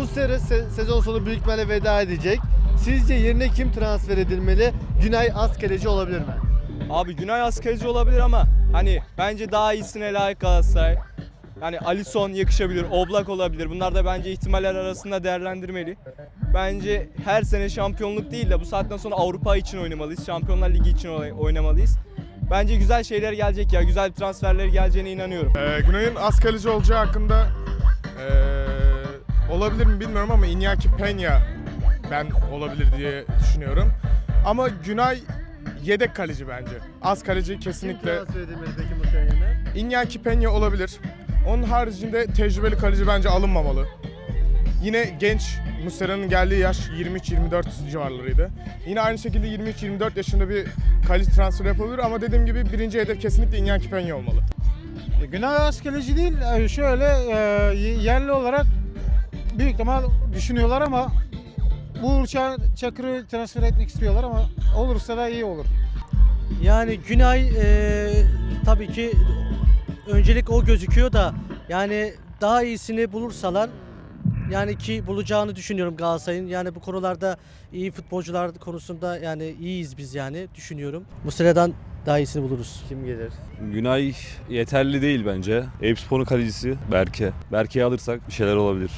Muslera se- sezon sonu büyük ihtimalle veda edecek. Sizce yerine kim transfer edilmeli? Günay Askereci olabilir mi? Abi Günay Askerci olabilir ama hani bence daha iyisine layık Galatasaray. Yani Alisson yakışabilir, Oblak olabilir. Bunlar da bence ihtimaller arasında değerlendirmeli. Bence her sene şampiyonluk değil de bu saatten sonra Avrupa için oynamalıyız. Şampiyonlar Ligi için oy- oynamalıyız. Bence güzel şeyler gelecek ya. Güzel transferler geleceğine inanıyorum. Ee, Günay'ın az kalıcı olacağı hakkında olabilir mi bilmiyorum ama Iñaki Peña ben olabilir diye düşünüyorum. Ama Günay yedek kaleci bence. Az kaleci Kim kesinlikle. transfer edilmeli peki? Iñaki Peña olabilir. Onun haricinde tecrübeli kaleci bence alınmamalı. Yine genç Muslera'nın geldiği yaş 23-24 civarlarıydı. Yine aynı şekilde 23-24 yaşında bir kaleci transferi yapabilir ama dediğim gibi birinci hedef kesinlikle Iñaki Peña olmalı. E, Günay askerci değil, e, şöyle e, yerli olarak büyük ihtimal düşünüyorlar ama Uğur Ça- Çakır'ı transfer etmek istiyorlar ama olursa da iyi olur. Yani Günay e, tabii ki öncelik o gözüküyor da yani daha iyisini bulursalar yani ki bulacağını düşünüyorum Galatasaray'ın. Yani bu konularda iyi futbolcular konusunda yani iyiyiz biz yani düşünüyorum. Muslera'dan daha iyisini buluruz. Kim gelir? Günay yeterli değil bence. Eyüpspor'un kalecisi Berke. Berke'yi alırsak bir şeyler olabilir.